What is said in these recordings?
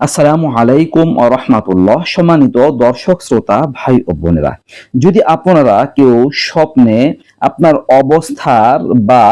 আসসালামু আলাইকুম ও রহমাতুল্লাহ। সম্মানিত দর্শক, শ্রোতা, ভাই ও বোনেরা, যদি আপনারা কেউ স্বপ্নে আপনার অবস্থার বা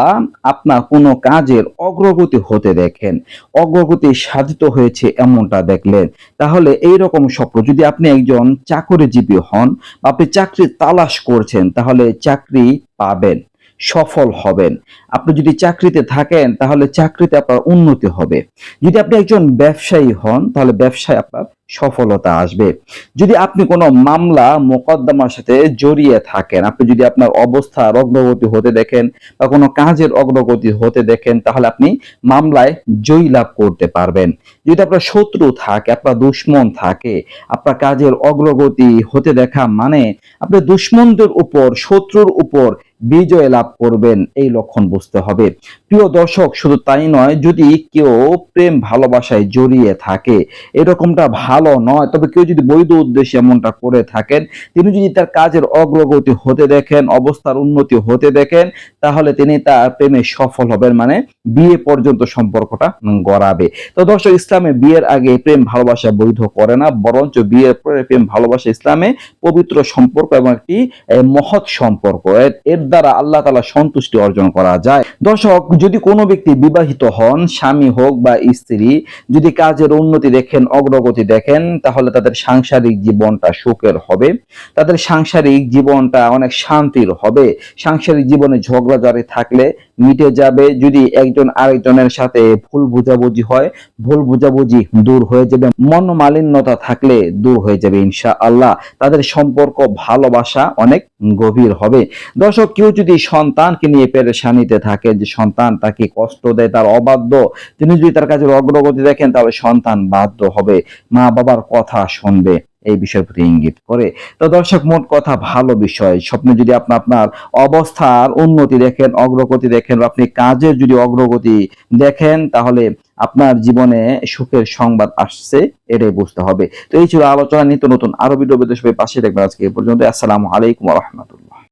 আপনার কোনো কাজের অগ্রগতি হতে দেখেন, অগ্রগতি সাধিত হয়েছে এমনটা দেখলেন, তাহলে এই রকম স্বপ্ন, যদি আপনি একজন চাকরিজীবী হন বা আপনি চাকরি তালাশ করছেন, তাহলে চাকরি পাবেন। সফল হবেন। আপনি যদি চাকরিতে থাকেন, তাহলে চাকরিতে আপনার উন্নতি হবে। যদি আপনি একজন ব্যবসায়ী হন, তাহলে ব্যবসায় আপনার সফলতা আসবে। যদি আপনি কোনো মামলা, মোকদ্দমার সাথে জড়িয়ে থাকেন, আপনি যদি আপনার অবস্থার অগ্রগতি হতে দেখেন বা কোনো কাজের অগ্রগতি হতে দেখেন, তাহলে আপনি মামলায় জয়ী লাভ করতে পারবেন। যদি আপনার শত্রু থাকে, আপনার দুশ্মন থাকে, আপনার কাজের অগ্রগতি হতে দেখা মানে আপনি দুশ্মনদের উপর, শত্রুর উপর বিজয় লাভ করবেন, এই লক্ষণ বুঝতে হবে। প্রিয় দর্শক, শুধু তাই নয়, যদি কেউ প্রেম ভালোবাসায় জড়িয়ে থাকে, এরকমটা ভালো নয়, তবে কেউ যদি বৈধ উদ্দেশ্যে এমনটা করে থাকেন, তিনি যদি তার কাজের অগ্রগতি হতে দেখেন, অবস্থার উন্নতি হতে দেখেন, তাহলে তিনি তার প্রেমে সফল হবেন মানে বিয়ে পর্যন্ত সম্পর্কটা গড়াবে। তো দর্শক, ইসলামে বিয়ের আগে প্রেম ভালোবাসা বৈধ করে না, বরঞ্চ বিয়ের পরে প্রেম ভালোবাসা ইসলামে পবিত্র সম্পর্ক এবং একটি মহৎ সম্পর্ক। এর- দ্বারা আল্লাহ তালা সন্তুষ্টি অর্জন করা যায়। দর্শক, যদি কোনো ব্যক্তি বিবাহিত হন, স্বামী হোক বা স্ত্রী, যদি কাজের উন্নতি দেখেন, অগ্রগতি দেখেন, তাহলে তাদের সাংসারিক জীবনটা সুখের হবে। তাদের সাংসারিক জীবনটা অনেক শান্তির হবে। সাংসারিক জীবনে ঝগড়াঝাড়ি থাকলে মিটে যাবে যদি একজন আরেকজনের সাথে ভুল বুঝাবুঝি হয়, ভুল বুঝাবুঝি দূর হয়ে যাবে, মনোমালিন্যতা থাকলে দূর হয়ে যাবে ইনশা আল্লাহ তাদের সম্পর্ক, ভালোবাসা অনেক গভীর হবে। দর্শক, কেউ যদি সন্তানকে নিয়ে পেরেশানিতে থাকে, যে সন্তান তাকে কষ্ট দেয়, তার অবাধ্য, তিনি যদি তার কাছে অগ্রগতি দেখেন, তাহলে সন্তান বাধ্য হবে। মা বাবার কথা শুনবে। এই বিষয়ের প্রতি ইঙ্গিত করে। তো দর্শক, মোট কথা ভালো বিষয়। স্বপ্নে যদি আপনি আপনার অবস্থার উন্নতি দেখেন, অগ্রগতি দেখেন, বা আপনি কাজের যদি অগ্রগতি দেখেন, তাহলে আপনার জীবনে সুখের সংবাদ আসছে, এটাই বুঝতে হবে। তো এই ছিল আলোচনা। নিত্য নতুন আরও ভিডিও বিদেশ পাশে দেখবেন আজকে পর্যন্ত আসসালামু আলাইকুম রহমতুল্লাহ।